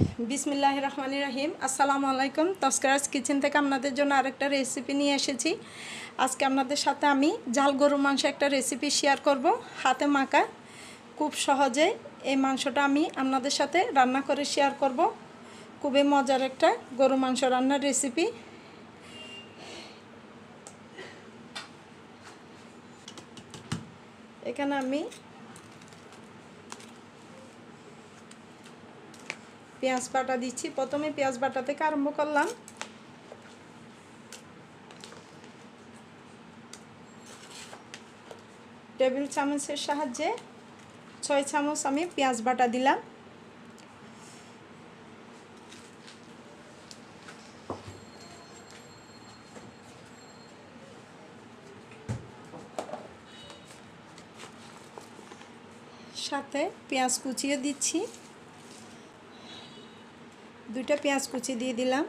বিসমিল্লাহ রহমান রাহিম। আসসালামু আলাইকুম। তস্করাজ কিচেন থেকে আপনাদের জন্য আরেকটা রেসিপি নিয়ে এসেছি। আজকে আপনাদের সাথে আমি ঝাল গরু মাংস একটা রেসিপি শেয়ার করব। হাতে মাখা খুব সহজে এই মাংসটা আমি আপনাদের সাথে রান্না করে শেয়ার করব। খুবই মজার একটা গরু মাংস রান্নার রেসিপি এখানে আমি পেঁয়াজ বাটা দিচ্ছি। প্রথমে পেঁয়াজ বাটা থেকে আরম্ভ করলাম। টেবিল চামচের সাহায্যে ছয় চামচ আমি পেঁয়াজ বাটা দিলাম। সাথে পেঁয়াজ কুচিয়ে দিচ্ছি। দুইটা পেঁয়াজ কুচি দিয়ে দিলাম।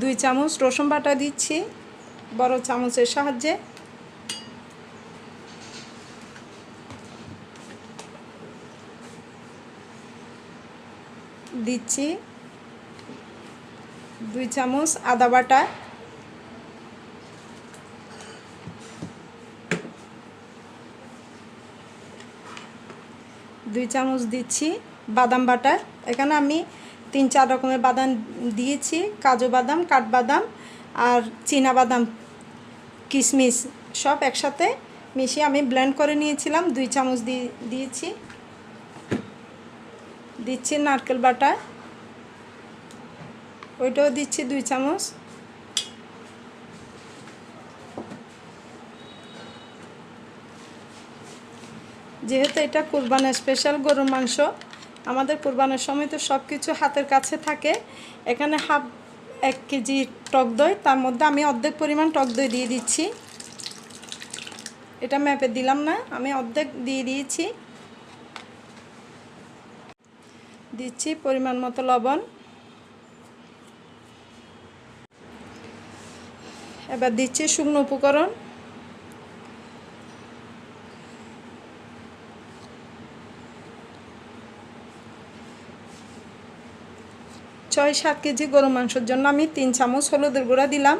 দুই চামচ রসুন বাটা দিচ্ছি, বড় চামচের সাহায্যে। দিচ্ছি দুই চামচ আদা বাটা। দুই চামচ দিচ্ছি বাদাম বাটা এখানে আমি তিন চার রকমের বাদাম দিয়েছি, কাজু বাদাম, কাঠবাদাম আর চীনা বাদাম, কিশমিশ সব একসাথে মিশিয়ে আমি ব্লেন্ড করে নিয়েছিলাম। দুই চামচ দিয়ে দিয়েছি। দিচ্ছি নারকেল বাটা ওইটাও দিচ্ছি দুই চামচ। যেহেতু এটা কোরবানের স্পেশাল গরুর মাংস, আমাদের কোরবানের সময় তো সব কিছু হাতের কাছে থাকে। এখানে হাফ এক কেজি টক দই, তার মধ্যে আমি অর্ধেক পরিমাণ টক দই দিয়ে দিচ্ছি। এটা ম্যাপে দিলাম না, আমি অর্ধেক দিয়ে দিয়েছি। দিচ্ছি পরিমাণ মতো লবণ। এবার দিচ্ছি শুকনো উপকরণ। ছয়, সাত কেজি গরু মাংসের জন্য আমি তিন চামচ হলুদের গুঁড়া দিলাম।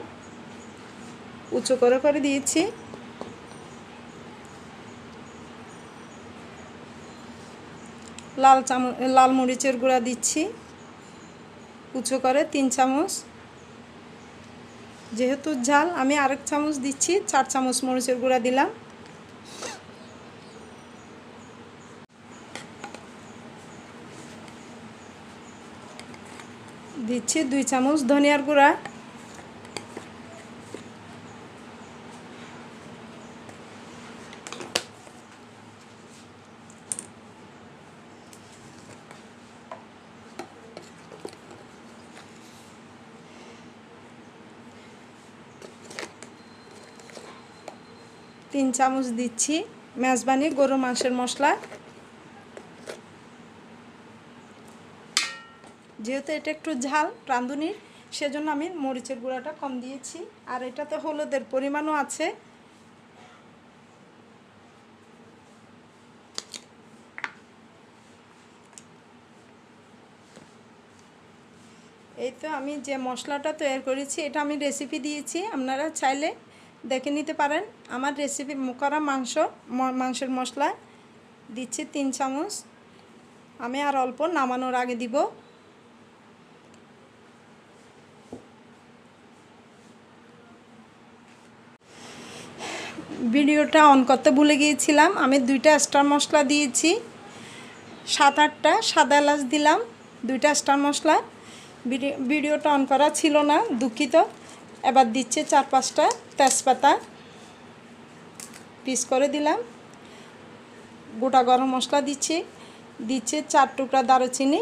উঁচু করে করে দিয়েছি। লাল চামচ, লাল মরিচের গুঁড়া দিচ্ছি। উঁচু করে তিন চামচ। যেহেতু ঝাল, আমি আরেক চামচ দিচ্ছি, চার চামচ মরিচের গুঁড়া দিলাম। দিচ্ছি দুই চামচ ধনিয়ার গুঁড়া। তিন চামচ দিচ্ছি মেজবানি গরু মাংসের মশলা। যেহেতু এটা একটু ঝাল রাঁধুনির, সেজন্য আমি মরিচের গুঁড়াটা কম দিয়েছি। আর এটাতে হলুদের পরিমাণও আছে। এই তো আমি যে মশলাটা তৈরি করেছি, এটা আমি রেসিপি দিয়েছি। আপনারা চাইলে দেখে নিতে পারেন। আমার রেসিপি করা মাংস মাংসের মশলা দিচ্ছি তিন চামচ। আমি আর অল্প নামানোর আগে দিব। ভিডিওটা অন করতে ভুলে গিয়েছিলাম। আমি দুইটা স্টার মশলা দিয়েছি। সাত আটটা সাদা এলাচ দিলাম, দুইটা স্টার মশলা। ভিডিওটা অন করা ছিল না, দুঃখিত। এবার দিচ্ছে চার পাঁচটা তেজপাতা। পিস করে দিলাম। গোটা গরম মশলা দিচ্ছি। দিচ্ছে চার টুকরা দারুচিনি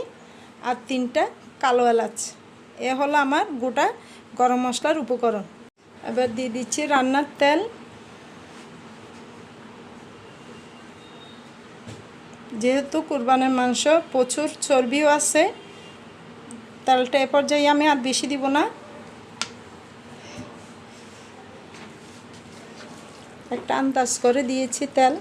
আর তিনটা কালো এলাচ। এ হলো আমার গোটা গরম মশলার উপকরণ। এবার দিয়ে দিচ্ছি রান্নার তেল। যেহেতু কোরবানের মাংস প্রচুর চর্বিও আছে তেলটা এ পর্যায়ে আমি আর বেশি দিব না। একটা আন্দাজ করে দিয়েছি তেল।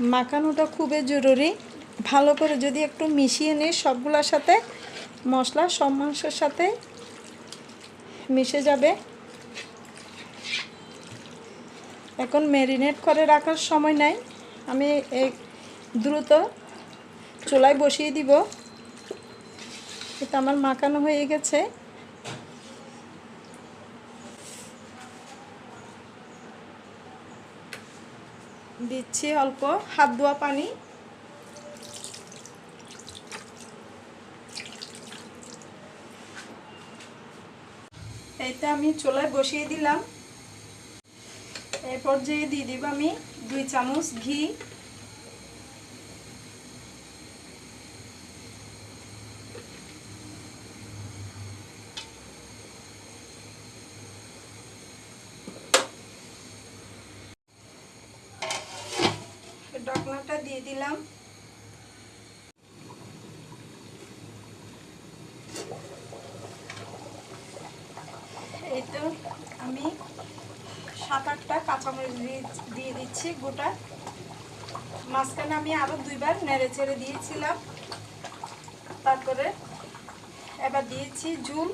মাখানোটা খুবই জরুরি। ভালো করে যদি একটু মিশিয়ে নিই সবগুলোর সাথে, মশলা সব মাংসের সাথে মিশে যাবে। এখন ম্যারিনেট করে রাখার সময় নাই। আমি এই দ্রুত চুলায় বসিয়ে দিব। এটা আমার মাখানো হয়ে গেছে। দিচ্ছি অল্প, হাত ধোয়া পানি। এইটা আমি চুলায় বসিয়ে দিলাম। এরপর যে দিয়ে দিব আমি দুই চামচ ঘি। দিয়ে দিলাম। এই তো আমি সাত আটটা কাঁচামরিচ দিয়ে দিচ্ছি গোটা। মাঝখানে আমি আরও দুইবার নেড়ে ছেড়ে দিয়েছিলাম। তারপরে এবার দিয়েছি ঝুল।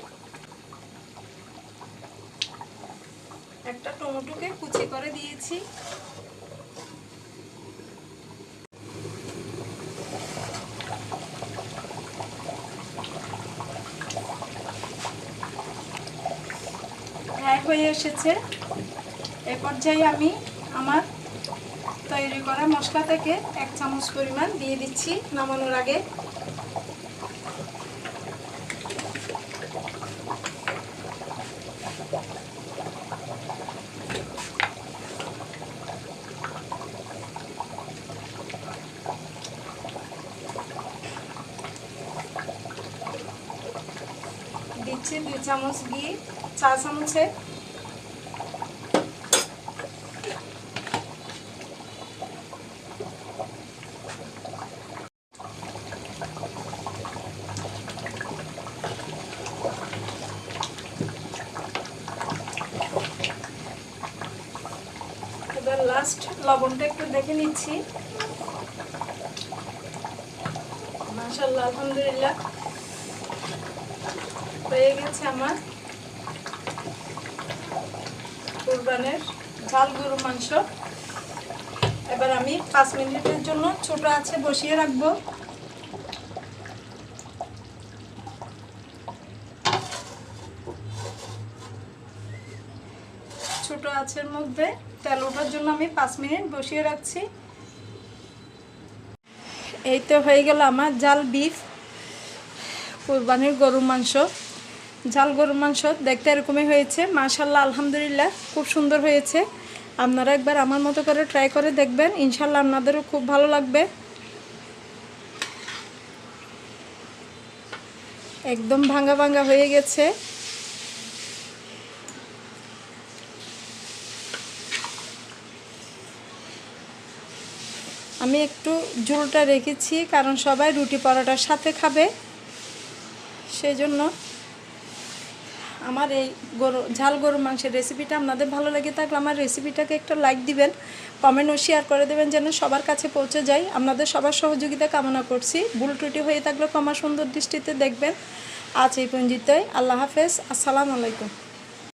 একটা টমেটোকে কুচি করে দিয়েছি। হয়ে এসেছে। এ পর্যায়ে আমি আমার তৈরি করা মশলা থেকে এক চামচ পরিমাণ দিয়ে দিচ্ছি নামানোর আগে। দিচ্ছি দুই চামচ ঘি, চা চামচে এবার লাস্ট লবণটা একটু দেখে নিচ্ছি। মাশাল্লাহ আলহামদুলিল্লাহ। হয়ে গেছে আমার ঝাল গরু মাংস। এবার আমি পাঁচ মিনিটের জন্য ছোট আছে বসিয়ে রাখব। ছোট আছের মধ্যে তেল ওঠার জন্য আমি পাঁচ মিনিট বসিয়ে রাখছি। এই তো হয়ে গেল আমার জাল বিফ, কোরবানির গরুর মাংস। ঝাল গরুর মাংস দেখতে এরকমই হয়েছে মাশাল্লাহ আলহামদুলিল্লাহ, খুব সুন্দর হয়েছে। আপনারা একবার আমার মতো করে ট্রাই করে দেখবেন ইনশাল্লাহ আপনাদেরও খুব ভালো লাগবে। একদম ভাঙ্গা ভাঙ্গা হয়ে গেছে। আমি একটু ঝোলটা রেখেছি, কারণ সবাই রুটি পরোটার সাথে খাবে। সেই জন্য আমার এই গরু, ঝাল গরু মাংসের রেসিপিটা আপনাদের ভালো লেগে থাকলে আমার রেসিপিটাকে একটা লাইক দিবেন কমেন্ট ও শেয়ার করে দেবেন যেন সবার কাছে পৌঁছে যায়। আপনাদের সবার সহযোগিতা কামনা করছি। ভুল ত্রুটি হয়ে থাকলে ক্ষমা সুন্দর দৃষ্টিতে দেখবেন। আজ এই পঞ্জিতই আল্লাহ হাফেজ। আসসালামু আলাইকুম।